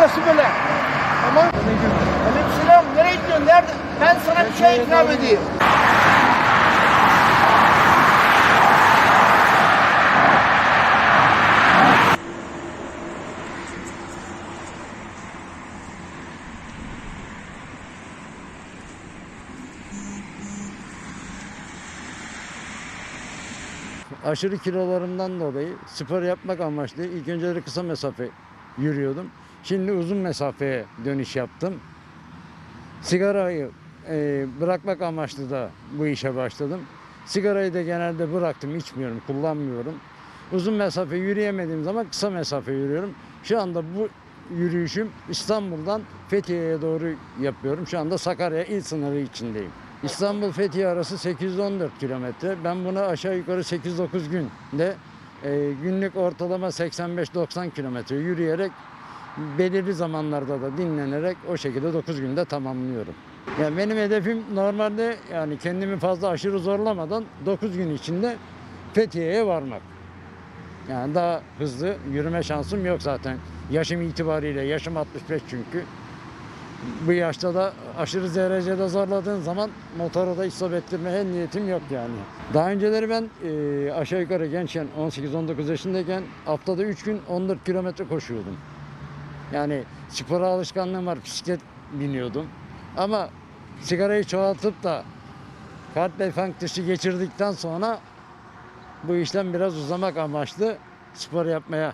Nasıl böyle? Tamam. Aleykümselam. Nereye gidiyorsun? Nerede? Ben sana bir şey ikram edeyim. Aşırı kilolarımdan dolayı spor yapmak amaçlı ilk önceleri kısa mesafe yürüyordum. Şimdi uzun mesafeye dönüş yaptım. Sigarayı e, bırakmak amaçlı da bu işe başladım. Sigarayı da genelde bıraktım, içmiyorum, kullanmıyorum. Uzun mesafe yürüyemediğim zaman kısa mesafe yürüyorum. Şu anda bu yürüyüşüm İstanbul'dan Fethiye'ye doğru yapıyorum. Şu anda Sakarya il sınırı içindeyim. İstanbul Fethiye arası 814 kilometre. Ben bunu aşağı yukarı 8-9 günde e, günlük ortalama 85-90 kilometre yürüyerek belirli zamanlarda da dinlenerek o şekilde 9 günde tamamlıyorum. Yani benim hedefim normalde yani kendimi fazla aşırı zorlamadan 9 gün içinde Fethiye'ye varmak. Yani daha hızlı yürüme şansım yok zaten. Yaşım itibariyle, yaşım 65 çünkü. Bu yaşta da aşırı derecede zorladığın zaman motoru da istop ettirmeye niyetim yok yani. Daha önceleri ben e, aşağı yukarı gençken 18-19 yaşındayken haftada 3 gün 14 kilometre koşuyordum. Yani spora alışkanlığım var, bisiklet biniyordum. Ama sigarayı çoğaltıp da kalp dışı geçirdikten sonra bu işlem biraz uzamak amaçlı spor yapmaya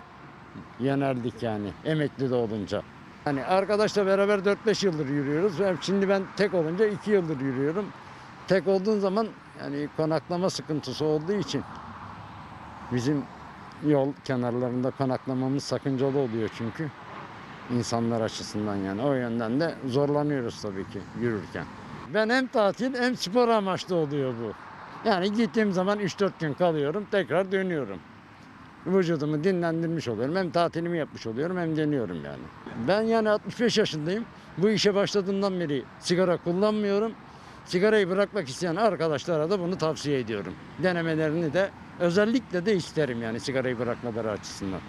yöneldik yani emekli de olunca. Hani arkadaşla beraber 4-5 yıldır yürüyoruz. Şimdi ben tek olunca 2 yıldır yürüyorum. Tek olduğun zaman yani konaklama sıkıntısı olduğu için bizim yol kenarlarında konaklamamız sakıncalı oluyor çünkü insanlar açısından yani o yönden de zorlanıyoruz tabii ki yürürken. Ben hem tatil hem spor amaçlı oluyor bu. Yani gittiğim zaman 3-4 gün kalıyorum tekrar dönüyorum. Vücudumu dinlendirmiş oluyorum. Hem tatilimi yapmış oluyorum hem deniyorum yani. Ben yani 65 yaşındayım. Bu işe başladığımdan beri sigara kullanmıyorum. Sigarayı bırakmak isteyen arkadaşlara da bunu tavsiye ediyorum. Denemelerini de özellikle de isterim yani sigarayı bırakmaları açısından.